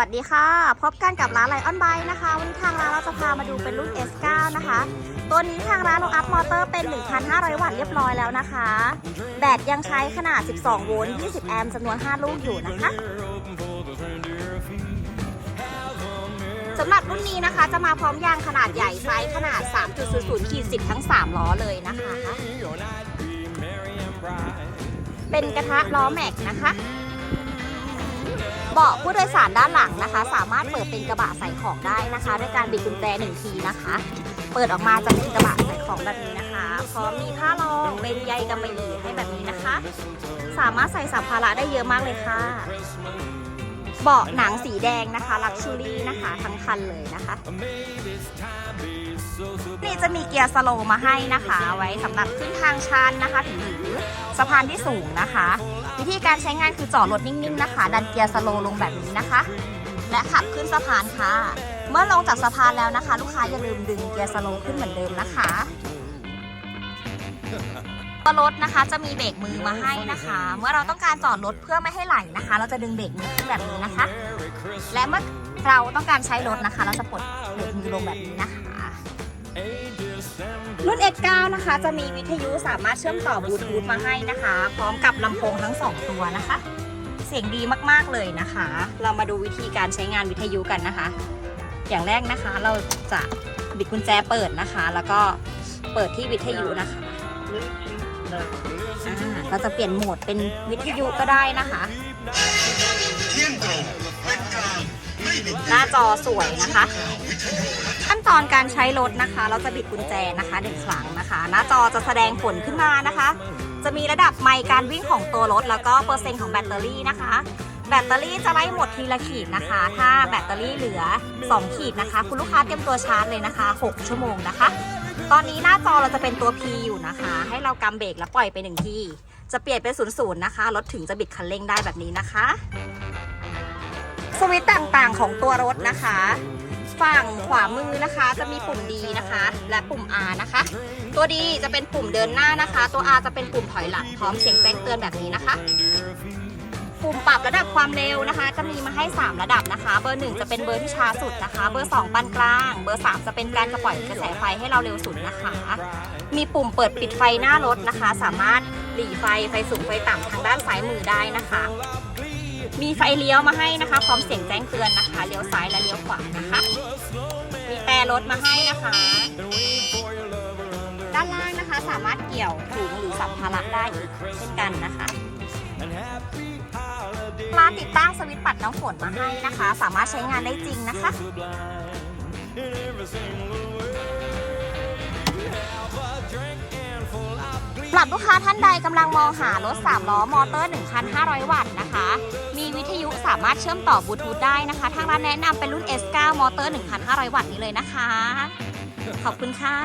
วัสดีค่ะ พบกันกับร้านไลออนไบนะคะ วันนี้ทางร้านเราจะพามาดูเป็นรุ่น S9 นะคะ ตัวนี้ทางร้านลงอัพมอเตอร์เป็น 1,500 วัตต์เรียบร้อยแล้วนะคะ แบตยังใช้ขนาด 12 โวลต์ 20 แอมป์จำนวน 5 ลูกอยู่นะคะสำหรับรุ่นนี้นะคะจะมาพร้อมยางขนาดใหญ่ไซส์ขนาด 3.00ขีด10 ทั้ง 3 ล้อเลยนะคะ เป็นกระทะล้อแม็กนะคะ เบาะผู้โดยสารด้านหลังนะคะ สามารถเปิดเป็นกระบะใส่ของได้นะคะ ด้วยการบิดกุญแจหนึ่งทีนะคะ เปิดออกมาจะเป็นกระบะใส่ของแบบนี้นะคะพร้อมมีผ้ารองเป็นใยกำมะหยี่ให้แบบนี้นะคะ สามารถใส่สัมภาระได้เยอะมากเลยค่ะ เบาะหนังสีแดงนะคะลักชูรี่นะคะทั้งคันเลยนะคะนี่จะมีเกียร์สโลมาให้นะคะ ไว้สำหรับขึ้นทางชันนะคะหรือสะพานที่สูงนะคะ วิธีการใช้งานคือจอดรถนิ่งๆนะคะ ดันเกียร์สโลลงแบบนี้นะคะ และขับขึ้นสะพานค่ะ เมื่อลงจากสะพานแล้วนะคะ ลูกค้าอย่าลืมดึงเกียร์สโลขึ้นเหมือนเดิมนะคะ ตัวรถนะคะ จะมีเบรกมือมาให้นะคะ เมื่อเราต้องการจอดรถเพื่อไม่ให้ไหลนะคะ เราจะดึงเบรกมือขึ้นแบบนี้นะคะ และเมื่อเราต้องการใช้รถนะคะ เราจะปลดเบรกมือลงแบบนี้นะคะรุ่น X9 นะคะ จะมีวิทยุสามารถเชื่อมต่อบลูทูธมาให้นะคะ พร้อมกับลำโพงทั้งสองตัวนะคะ เสียงดีมากๆเลยนะคะ เรามาดูวิธีการใช้งานวิทยุกันนะคะ อย่างแรกนะคะเราจะบิดกุญแจเปิดนะคะ แล้วก็เปิดที่วิทยุนะคะอ่า เราจะเปลี่ยนโหมดเป็นวิทยุก็ได้นะคะหน้าจอสวยนะคะ ขั้นตอนการใช้รถนะคะ เราจะบิดกุญแจนะคะหนึ่งครั้งนะคะ หน้าจอจะแสดงผลขึ้นมานะคะ จะมีระดับไมล์การวิ่งของตัวรถ แล้วก็เปอร์เซ็นต์ของแบตเตอรี่นะคะ แบตเตอรี่จะไล่หมดทีละขีดนะคะ ถ้าแบตเตอรี่เหลือ 2 ขีดนะคะ คุณลูกค้าเตรียมตัวชาร์จเลยนะคะ 6 ชั่วโมงนะคะ ตอนนี้หน้าจอเราจะเป็นตัว P อยู่นะคะ ให้เรากำเบรกแล้วปล่อยไปหนึ่งที่จะเปลี่ยนเป็นศูนย์ศูนย์นะคะรถถึงจะบิดคันเร่งได้แบบนี้นะคะ สวิตช์ต่างๆของตัวรถนะคะ ฝั่งขวามือนะคะ จะมีปุ่ม D นะคะ และปุ่ม R นะคะ ตัว D จะเป็นปุ่มเดินหน้านะคะ ตัว R จะเป็นปุ่มถอยหลังพร้อมเสียงแจ้งเตือนแบบนี้นะคะ ปุ่มปรับระดับความเร็วนะคะ จะมีมาให้ 3 ระดับนะคะ เบอร์ 1 จะเป็นเบอร์ที่ช้าสุดนะคะ เบอร์ 2ปานกลาง เบอร์ 3 จะเป็นการจะปล่อยกระแสไฟให้เราเร็วสุดนะคะ มีปุ่มเปิดปิดไฟหน้ารถนะคะ สามารถหลีไฟไฟสูงไฟต่ำทางด้านซ้ายมือได้นะคะ มีไฟเลี้ยวมาให้นะคะ พร้อมเสียงแจ้งเตือนนะคะเลี้ยวซ้ายและเลี้ยวขวานะคะ มีแต่รถมาให้นะคะด้านล่างนะคะสามารถเกี่ยวถุงหรือสัมภาระได้เช่นกันนะคะ ติดตั้งสวิตช์ปัดน้ำฝนมาให้นะคะ สามารถใช้งานได้จริงนะคะสำหรับลูกค้าท่านใดกำลังมองหารถ 3 ล้อมอเตอร์ 1,500 วัตต์นะคะ มีวิทยุสามารถเชื่อมต่อบลูทูธได้นะคะ ทางร้านแนะนำเป็นรุ่น S9 มอเตอร์ 1,500 วัตต์นี้เลยนะคะ ขอบคุณค่ะ